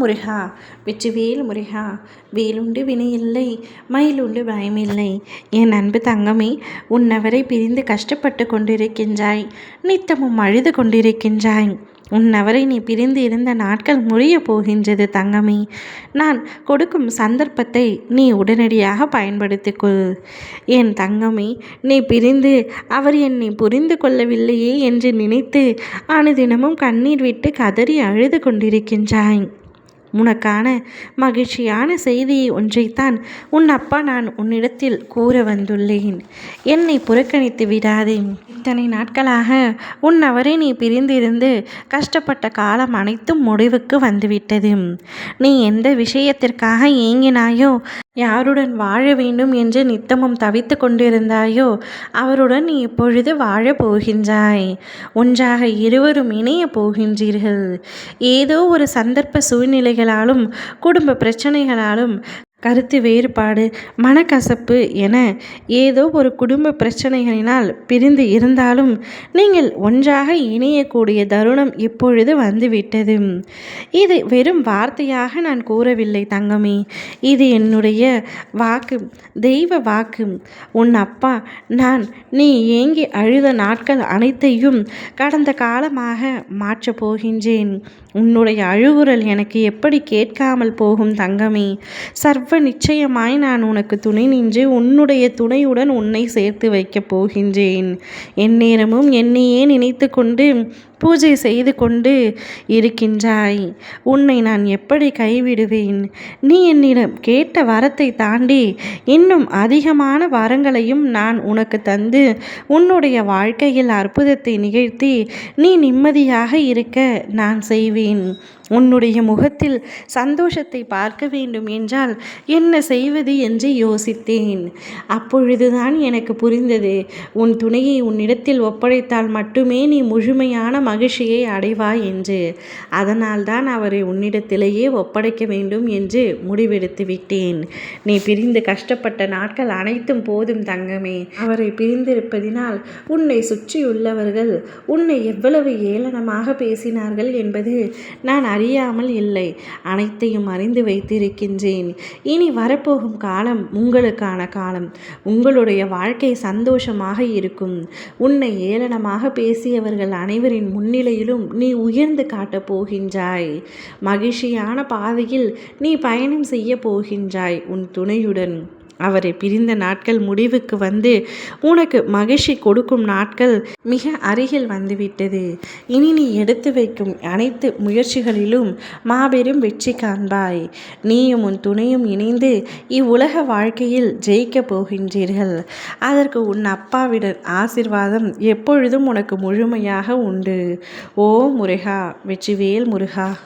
முருகா வெற்றிவேல் முருகா வேலுண்டு வினையில்லை மயிலுண்டு பயமில்லை என் அன்பு தங்கமே உன்னவரை பிரிந்து கஷ்டப்பட்டு கொண்டிருக்கின்றாய் நித்தமும் அழுது கொண்டிருக்கின்றாய். உன்னவரை நீ பிரிந்து இருந்த நாட்கள் முறிய போகின்றது தங்கமே. நான் கொடுக்கும் சந்தர்ப்பத்தை நீ உடனடியாக பயன்படுத்திக்கொள் என் தங்கமே நீ பிரிந்து அவர் என்னை புரிந்து கொள்ளவில்லையே என்று நினைத்து அனுதினமும் கண்ணீர் விட்டு கதறி அழுது கொண்டிருக்கின்றாய். உனக்கான மகிழ்ச்சியான செய்தியை ஒன்றைத்தான் உன் அப்பா நான் உன்னிடத்தில் கூற வந்துள்ளேன். என்னை புறக்கணித்து விடாதே. இத்தனை நாட்களாக உன் அவரை நீ பிரிந்திருந்து கஷ்டப்பட்ட காலம் அனைத்தும் முடிவுக்கு வந்துவிட்டது. நீ எந்த விஷயத்திற்காக ஏங்கினாயோ யாருடன் வாழ வேண்டும் என்று நித்தமும் தவித்து கொண்டிருந்தாயோ அவருடன் நீ இப்பொழுது வாழப் போகின்றாய். ஒன்றாக இருவரும் இணைய போகின்றீர்கள். ஏதோ ஒரு சந்தர்ப்ப சூழ்நிலைகளாலும் குடும்ப பிரச்சனைகளாலும் கருத்து வேறுபாடு மனக்கசப்பு என ஏதோ ஒரு குடும்ப பிரச்சனைகளினால் பிரிந்து இருந்தாலும் நீங்கள் ஒன்றாக இணையக்கூடிய தருணம் இப்பொழுது வந்துவிட்டது. இது வெறும் வார்த்தையாக நான் கூறவில்லை தங்கமே. இது என்னுடைய வாக்கு தெய்வ வாக்கு. உன் அப்பா நான் நீ ஏங்கி அழுத நாட்கள் அனைத்தையும் கடந்த காலமாக மாற்றப் போகின்றேன். உன்னுடைய அழுகுரல் எனக்கு எப்படி கேட்காமல் போகும் தங்கமே? சர்வ நிச்சயமாய் நான் உனக்கு துணை நின்று உன்னுடைய துணையுடன் உன்னை சேர்த்து வைக்கப் போகின்றேன். எந்நேரமும் என்னையே நினைத்து கொண்டு பூஜை செய்து கொண்டு இருக்கின்றாய். உன்னை நான் எப்படி கைவிடுவேன்? நீ என்னிடம் கேட்ட வரத்தை தாண்டி இன்னும் அதிகமான வரங்களையும் நான் உனக்கு தந்து உன்னுடைய வாழ்க்கையில் அற்புதத்தை நிகழ்த்தி நீ நிம்மதியாக இருக்க நான் செய்வேன். உன்னுடைய முகத்தில் சந்தோஷத்தை பார்க்க வேண்டும் என்றால் என்ன செய்வது என்று யோசித்தேன். அப்பொழுதுதான் எனக்கு புரிந்தது. உன் துணையை உன்னிடத்தில் ஒப்படைத்தால் மட்டுமே நீ முழுமையான மகிழ்ச்சியை அடைவாய் என்று. அதனால்தான் அவரை உன்னிடத்திலேயே ஒப்படைக்க வேண்டும் என்று முடிவெடுத்து விட்டேன். நீ பிரிந்து கஷ்டப்பட்ட நாட்கள் அனைத்தும் போதும் தங்கமே. அவரை பிரிந்திருப்பதினால் உன்னை சுற்றியுள்ளவர்கள் உன்னை எவ்வளவு ஏளனமாக பேசினார்கள் என்பது நான் அறியாமல் இல்லை. அனைத்தையும் அறிந்து வைத்திருக்கின்றேன். இனி வரப்போகும் காலம் உங்களுக்கான காலம். உங்களுடைய வாழ்க்கை சந்தோஷமாக இருக்கும். உன்னை ஏளனமாக பேசியவர்கள் அனைவரின் முன் முன்னிலையிலும் நீ உயர்ந்து காட்டப் போகின்றாய். மகிழ்ச்சியான பாதையில் நீ பயணம் செய்ய போகின்றாய் உன் துணையுடன். அவரை பிரிந்த நாட்கள் முடிவுக்கு வந்து உனக்கு மகிழ்ச்சி கொடுக்கும் நாட்கள் மிக அருகில் வந்துவிட்டது. இனி நீ எடுத்து வைக்கும் அனைத்து முயற்சிகளிலும் மாபெரும் வெற்றி காண்பாய். நீயும் உன் துணையும் இணைந்து இவ்வுலக வாழ்க்கையில் ஜெயிக்கப் போகின்றீர்கள். அதற்கு உன் அப்பாவிட ஆசிர்வாதம் எப்பொழுதும் உனக்கு முழுமையாக உண்டு. ஓ முருகா வெற்றிவேல் முருகா.